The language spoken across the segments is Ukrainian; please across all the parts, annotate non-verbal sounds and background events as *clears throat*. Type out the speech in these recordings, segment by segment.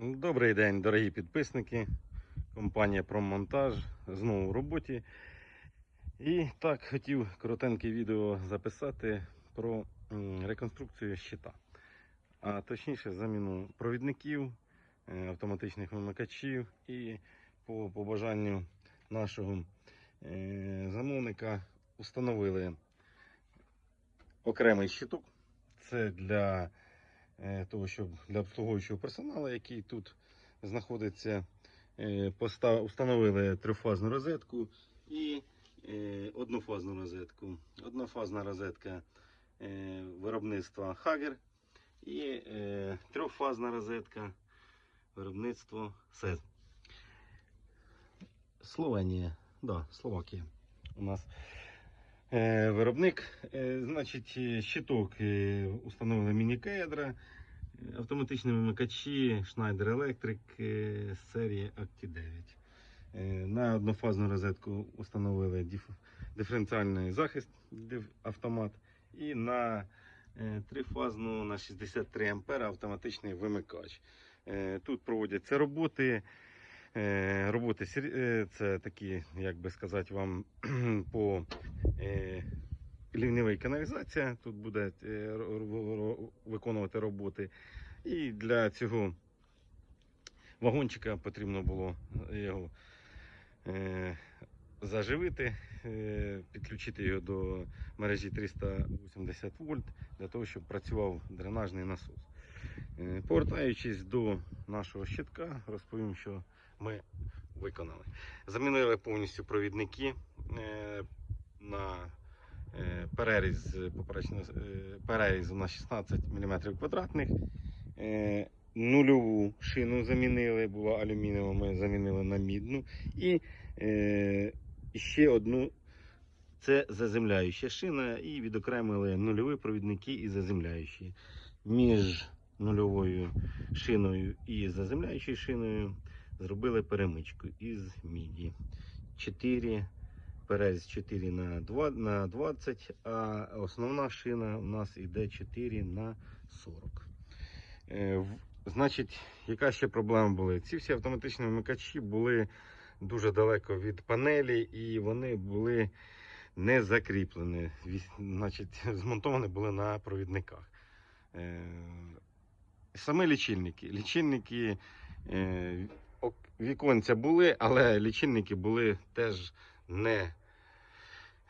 Добрий день, дорогі підписники. Компанія Промонтаж знову в роботі. І так хотів коротеньке відео записати про реконструкцію щита. А точніше заміну провідників, е, автоматичних вимикачів і по побажанню нашого е, замовника установили окремий щиток. Це для того, щоб для обслуговуючого персоналу, який тут знаходиться, е, постав, трифазну розетку і е, однофазну розетку. Однофазна розетка е, виробництва Хагер і е, трьохфазна розетка виробництва СЕЗ. Словенія, да, Словакія у нас. Е, Виробник, Е, значить, щиток е, установили міні-кедра, автоматичні вимикачі Schneider Electric з серії Acti 9. Е, На однофазну розетку установили диференціальний захист автомат і на трифазну на 63 ампера автоматичний вимикач. Тут проводяться роботи. Е, Роботи е, це такі, як би сказати вам, *clears throat* по е, лівневій каналізація. Тут буде виконувати роботи. І для цього вагончика потрібно було його заживити, підключити його до мережі 380 вольт для того, щоб працював дренажний насос. Е, Повертаючись до нашого щитка, розповім, що ми виконали. Замінили повністю провідники е, на е, переріз, переріз на 16 мм квадратних. Нульову шину замінили, була алюмінієва, ми замінили на мідну. І ще одну це заземляюча шина, і відокремили нульові провідники і заземляючі. Між нульовою шиною і заземляючою шиною зробили перемичку із міді. 4, перез 4 на 2, на 20, а основна шина у нас йде 4 на 40. Е, в- Значить, яка ще проблема була? Ці всі автоматичні вимикачі були дуже далеко від панелі і вони були не закріплені. Значить, *laughs* змонтовані були на провідниках. Е, Саме лічильники. Лічильники е, віконця були, але лічильники були теж не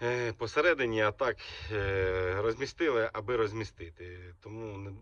е, посередині, а так е, розмістили, аби розмістити. Тому не-